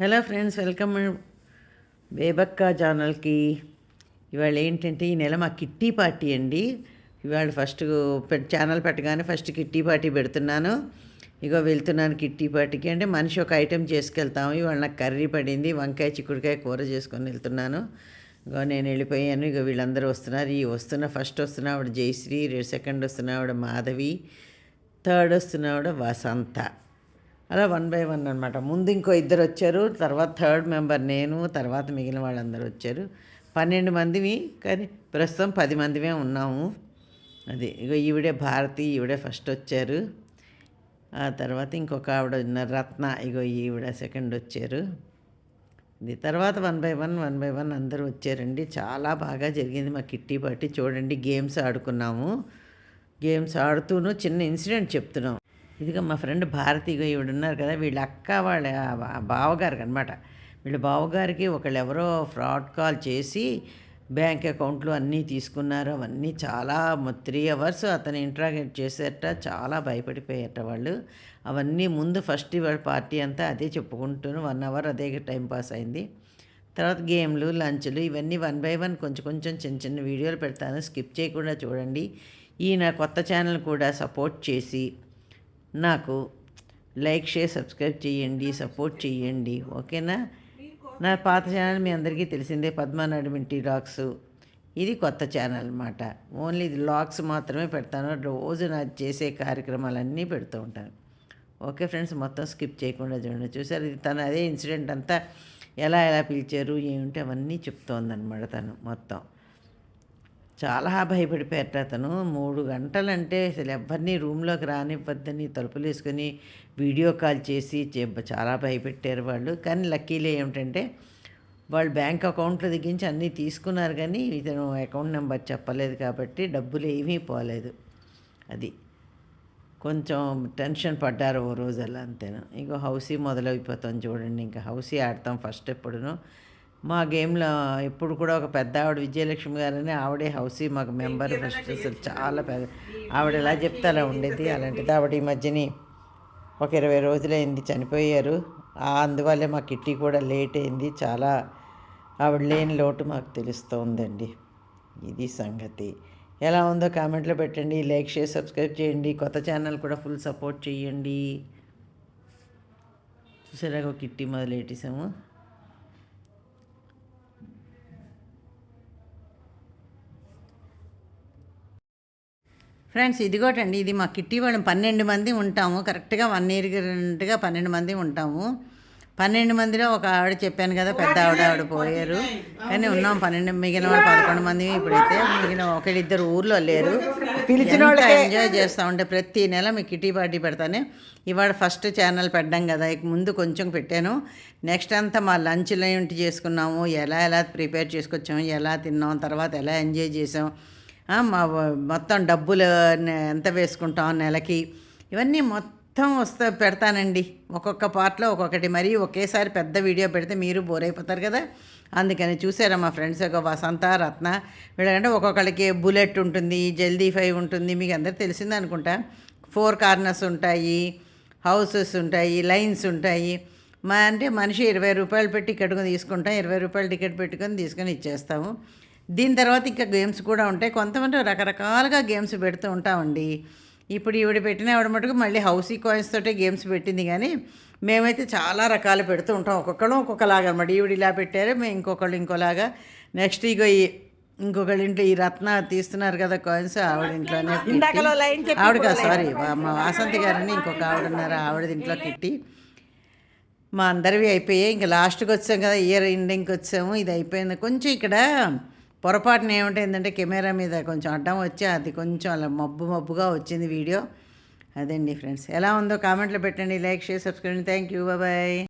Hello friends welcome. బేబక్క ఛానల్కి. ఇవాళ ఏంటంటే ఈ నెల మా కిట్టి పార్టీ అండి. ఇవాళ ఫస్ట్ ఛానల్ పెట్టగానే ఫస్ట్ కిట్టి పార్టీ పెడుతున్నాను. ఇగో వెళ్తున్నాను కిట్టి పార్టీకి. అంటే మనిషి ఒక ఐటెం చేసుకెళ్తాము. ఇవాళ నాకు కర్రీ పడింది. వంకాయ చిక్కుడుకాయ కూర చేసుకొని వెళ్తున్నాను. ఇగో నేను వెళ్ళిపోయాను. ఇక వీళ్ళందరూ వస్తున్నారు. ఈ వస్తున్న ఫస్ట్ వస్తున్న ఆవిడ జయశ్రీ సెకండ్ వస్తున్న ఆవిడ మాధవి థర్డ్ వస్తున్న ఆవిడ వసంత. అలా వన్ బై వన్ అనమాట ముందు ఇంకో ఇద్దరు వచ్చారు తర్వాత థర్డ్ మెంబర్ నేను తర్వాత మిగిలిన వాళ్ళందరూ వచ్చారు. పన్నెండు మందివి కానీ ప్రస్తుతం పది మందిమే ఉన్నాము. అది ఇగో ఈవిడే భారతి ఈవిడే ఫస్ట్ వచ్చారు. ఆ తర్వాత ఇంకొక ఆవిడ ఉన్నారు రత్న ఇగో ఈవిడ సెకండ్ వచ్చారు. ఇది తర్వాత one by one one by one అందరూ వచ్చారండి. చాలా బాగా జరిగింది మా కిట్టి పార్టీ. చూడండి గేమ్స్ ఆడుకున్నాము. గేమ్స్ ఆడుతూనూ చిన్న ఇన్సిడెంట్ చెప్తున్నాం. ఇదిగో మా ఫ్రెండ్ భారతి ఈవిడ ఉన్నారు కదా వీళ్ళ అక్క వాళ్ళ బావగారికి అనమాట వీళ్ళ బావగారికి ఒకళ్ళు ఎవరో ఫ్రాడ్ కాల్ చేసి బ్యాంక్ అకౌంట్లు అన్నీ తీసుకున్నారు. అవన్నీ చాలా త్రీ అవర్స్ అతను ఇంట్రాగేట్ చేసేట చాలా భయపడిపోయేట వాళ్ళు. అవన్నీ ముందు ఫస్ట్ ఇవాళ పార్టీ అంతా అదే చెప్పుకుంటూను వన్ అవర్ అదే టైం పాస్ అయింది. తర్వాత గేమ్లు లంచ్లు ఇవన్నీ వన్ బై వన్ కొంచెం కొంచెం చిన్న చిన్న వీడియోలు పెడతాను. స్కిప్ చేయకుండా చూడండి. ఈయన కొత్త ఛానల్ కూడా సపోర్ట్ చేసి నాకు లైక్ షేర్ సబ్స్క్రైబ్ చేయండి సపోర్ట్ చేయండి ఓకేనా? నా పాత ఛానల్ మీ అందరికీ తెలిసిందే పద్మనాడు మింటి లాక్స్ ఇది కొత్త ఛానల్ అనమాట ఓన్లీ ఇది లాక్స్ మాత్రమే పెడతాను. రోజు నా చేసే కార్యక్రమాలన్నీ పెడుతూ ఉంటాను. ఓకే ఫ్రెండ్స్ మొత్తం స్కిప్ చేయకుండా చూడండి. చూసారు ఇది తను అదే ఇన్సిడెంట్ అంతా ఎలా ఎలా పిలిచారు ఏమిటి అవన్నీ చెప్తోందనమాట తను మొత్తం. చాలా భయపడిపోయారట అతను. మూడు గంటలంటే అసలు ఎవరిని రూమ్లోకి రానివ్వద్దని తలుపులు వేసుకొని వీడియో కాల్ చేసి చాలా భయపెట్టారు వాళ్ళు. కానీ లక్కీలే ఏమిటంటే వాళ్ళు బ్యాంక్ అకౌంట్లో దిగించి అన్నీ తీసుకున్నారు కానీ ఇతను అకౌంట్ నెంబర్ చెప్పలేదు కాబట్టి డబ్బులు ఏమీ పోలేదు. అది కొంచెం టెన్షన్ పడ్డారు ఓ రోజు అలా అంతేను. ఇంకో హౌసీ మొదలైపోతాం చూడండి. ఇంకా హౌసీ ఆడతాం ఫస్ట్ ఎప్పుడునో. మా గేమ్లో ఎప్పుడు కూడా ఒక పెద్ద ఆవిడ విజయలక్ష్మి గారని ఆవిడే హౌసీ మాకు మెంబర్ ఫస్ట్ అసలు చాలా పెద్ద ఆవిడ ఎలా చెప్తే అలా ఉండేది అలాంటిది. ఆవిడ ఈ మధ్యని ఒక ఇరవై రోజులైంది చనిపోయారు. అందువల్లే మా కిట్టి కూడా లేట్ అయింది. చాలా ఆవిడ లేని లోటు మాకు తెలుస్తోందండి. ఇది సంగతి. ఎలా ఉందో కామెంట్లో పెట్టండి. లైక్ షేర్ సబ్స్క్రైబ్ చేయండి. కొత్త ఛానల్ కూడా ఫుల్ సపోర్ట్ చేయండి. చూసారా కిట్టి మొదలెట్టేసాము ఫ్రెండ్స్ ఇదిగోటండి ఇది మా కిట్టి వాళ్ళం పన్నెండు మంది ఉంటాము. కరెక్ట్గా వన్ ఇయర్గా పన్నెండు మంది ఉంటాము. పన్నెండు మందిలో ఒక ఆవిడ చెప్పాను కదా పెద్ద ఆవిడ ఆవిడ పోయారు. కానీ ఉన్నాం పన్నెండు మిగిలిన వాళ్ళు పదకొండు మంది ఇప్పుడైతే మిగిలిన ఒకళ్ళిద్దరు ఊర్లో లేరు. పిలిచిన వాళ్ళు ఎంజాయ్ చేస్తూ ఉంటే ప్రతి నెల మీ కిటీ పార్టీ పెడతానే. ఇవాళ ఫస్ట్ ఛానల్ పెట్టాం కదా ఇక ముందు కొంచెం పెట్టాను. నెక్స్ట్ అంతా మా లంచ్లో ఏంటి చేసుకున్నాము ఎలా ఎలా ప్రిపేర్ చేసుకొచ్చాము ఎలా తిన్నాం తర్వాత ఎలా ఎంజాయ్ చేసాం మొత్తం డబ్బులు ఎంత వేసుకుంటాం నెలకి? ఇవన్నీ మొత్తం వస్తా పెడతానండి. ఒక్కొక్క పార్ట్లో ఒక్కొక్కటి. మరీ ఒకేసారి పెద్ద వీడియో పెడితే మీరు బోర్ అయిపోతారు కదా. అందుకని చూసారా మా ఫ్రెండ్స్ ఒక వసంత రత్న. వీళ్ళకంటే ఒక్కొక్కరికి బుల్లెట్ ఉంటుంది జల్దీ ఫైవ్ ఉంటుంది. మీకు అందరు తెలిసింది అనుకుంటా. ఫోర్ కార్నర్స్ ఉంటాయి హౌసెస్ ఉంటాయి లైన్స్ ఉంటాయి. మా అంటే మనిషి ఇరవై రూపాయలు పెట్టి ఇక్కడికి తీసుకుంటాం. ఇరవై రూపాయలు టికెట్ పెట్టుకొని తీసుకొని ఇచ్చేస్తాము. దీని తర్వాత ఇంకా గేమ్స్ కూడా ఉంటాయి. కొంతమంది రకరకాలుగా గేమ్స్ పెడుతూ ఉంటామండి. ఇప్పుడు ఈవిడ పెట్టిన ఆవిడ మటుకు మళ్ళీ హౌసీ కాయిన్స్ తోటే గేమ్స్ పెట్టింది కానీ మేమైతే చాలా రకాలు పెడుతూ ఉంటాం. ఒక్కొక్కళ్ళు ఒక్కొక్కలాగా అనమాట ఈవిడ ఇలా పెట్టారు మేము ఇంకొకళ్ళు ఇంకోలాగా. నెక్స్ట్ ఇగో ఈ ఇంకొకళ్ళ ఇంట్లో ఈ రత్న తీస్తున్నారు కదా కాయిన్స్ ఆవిడ ఇంట్లోనే ఆవిడ కాదు సారీ మా వాసంతి గారని ఇంకొక ఆవిడ ఉన్నారు ఆవిడ ఇంట్లో కిట్టి మా అందరివి అయిపోయాయి. ఇంకా లాస్ట్కి వచ్చాం కదా ఇయర్ ఎండింగ్కి వచ్చాము. ఇది అయిపోయింది. కొంచెం ఇక్కడ పొరపాటున ఏమిటైందంటే కెమెరా మీద కొంచెం అడ్డం వచ్చి అది కొంచెం అలా మబ్బు మబ్బుగా వచ్చింది వీడియో. అదండి ఫ్రెండ్స్. ఎలా ఉందో కామెంట్లో పెట్టండి. Like share subscribe. Thank you bye